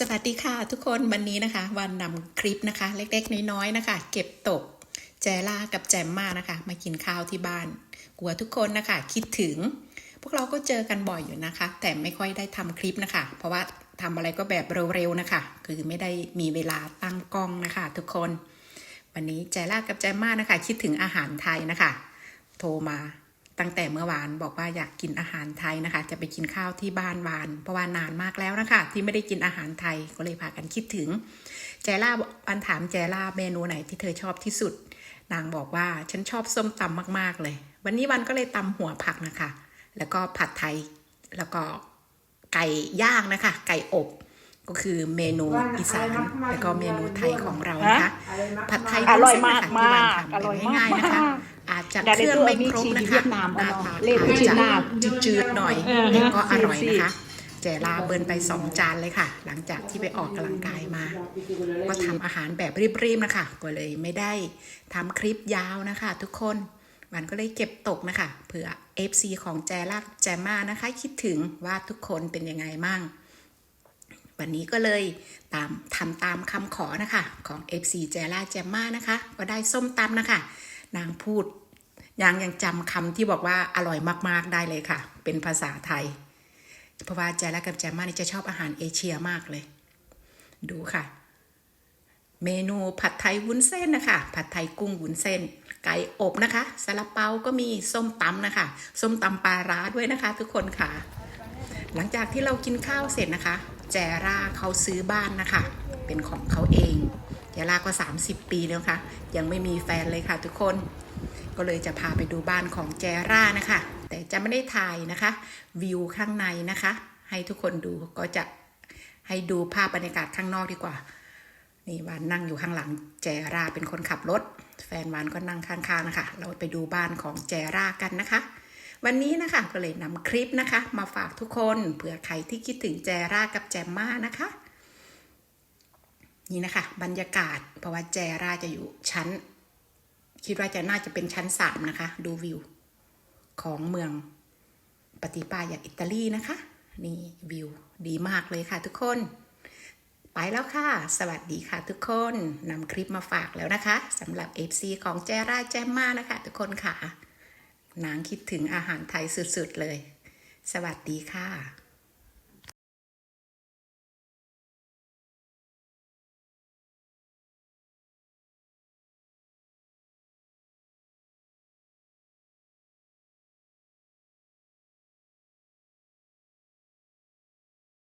สวัสดีค่ะทุกคนวันนี้นะคะ วันนำคลิปนะคะ เล็กๆ น้อยๆนะคะ เก็บตกแจล่ากับแจมมานะคะ มากินข้าวที่บ้าน กลัวทุกคนนะคะ คิดถึง พวกเราก็เจอกันบ่อยอยู่นะคะ แต่ไม่ค่อยได้ทำคลิปนะคะ เพราะว่าทำอะไรก็แบบเร็วๆนะคะ คือไม่ได้มีเวลาตั้งกล้องนะคะ ทุกคน วันนี้แจล่ากับแจมมานะคะ คิดถึงอาหารไทยนะคะ โทรมา ตั้งแต่เมื่อวานบอกว่าอยากกินอาหารไทยนะคะ จะไปกินข้าวที่บ้านวาน เพราะว่านานมากแล้วนะคะ ที่ไม่ได้กินอาหารไทยก็เลยพากันคิดถึง แจล่าอันถามแจล่าเมนูไหนที่เธอชอบที่สุด นางบอกว่าฉันชอบส้มตำมากๆเลย วันนี้วันก็เลยตำหัวผักนะคะ แล้วก็ผัดไทยแล้วก็ไก่ย่างนะคะ ไก่อบก็คือเมนูอีสานแล้วก็เมนูไทยของเรานะคะ ผัดไทยอร่อยวุ้นเส้นนะคะมากที่วานทำอร่อยแบบง่ายๆนะคะมาก อาจจะได้เครื่องไม่ครบได้นะเวีคะยดนามหน้าเอาตาเล่อาจจีจะนามจืดๆหน่อยเออแต่ก็อร่อยซีนะคะแจลาเบิร์นไปสองจานเลยค่ะ หลังจากที่ไปออกกำลังกายมา ก็ทำอาหารแบบรีบๆนะคะ ก็เลยไม่ได้ทำคลิปยาวนะคะ ทุกคนวันก็เลยเก็บตกนะคะเผื่อ FC ของแจลาแจม่านะคะ คิดถึงว่าทุกคนเป็นยังไงมั่งวันนี้ก็เลยตามทำตามคำขอนะคะ ของ FC แจล่าแจมมานะคะ ก็ได้ส้มตำนะคะ นางพูด ยังยังจำคำที่บอกว่าอร่อยมาก ๆ ได้เลยค่ะ เป็นภาษาไทย เพราะว่าแจล่ากับแจมมานี่จะชอบอาหารเอเชียมากเลย ดูค่ะ เมนูผัดไทยวุ้นเส้นนะคะ ผัดไทยกุ้งวุ้นเส้น ไก่อบนะคะซาลาเปาก็มีส้มตำนะคะ ส้มตำปลาร้าด้วยนะคะ ทุกคนค่ะ หลังจากที่เรากินข้าวเสร็จนะคะ แจร่าเขาซื้อบ้านนะคะ เป็นของเขาเองแจร่าก็ 30 ปีแล้วค่ะ ยังไม่มีแฟนเลยค่ะทุกคน ก็เลยจะพาไปดูบ้านของแจร่านะคะ แต่จะไม่ได้ถ่ายนะคะ วิวข้างในนะคะ ให้ทุกคนดูก็จะให้ดูภาพบรรยากาศข้างนอกดีกว่า นี่วานนั่งอยู่ข้างหลังแจร่าเป็นคนขับรถ แฟนวานก็นั่งข้างๆนะคะ เราไปดูบ้านของแจร่ากันนะคะ วันนี้นะคะก็เลยนำคลิปนะคะ มาฝากทุกคนเผื่อใครที่คิดถึงแจร่ากับแจมมานะคะนี่นะคะ บรรยากาศเพราะว่าแจร่าจะอยู่ชั้น คิดว่าจะน่าจะเป็นชั้นสามนะคะ ดูวิว ของเมืองปฏิปายาอิตาลีนะคะ นี่วิวดีมากเลยค่ะทุกคน ไปแล้วค่ะ สวัสดีค่ะทุกคนนำคลิปมาฝากแล้วนะคะสำหรับ FC ของแจร่าแจมมานะคะ ทุกคนค่ะนางคิดถึงอาหารไทยสุดๆเลย สวัสดีค่ะ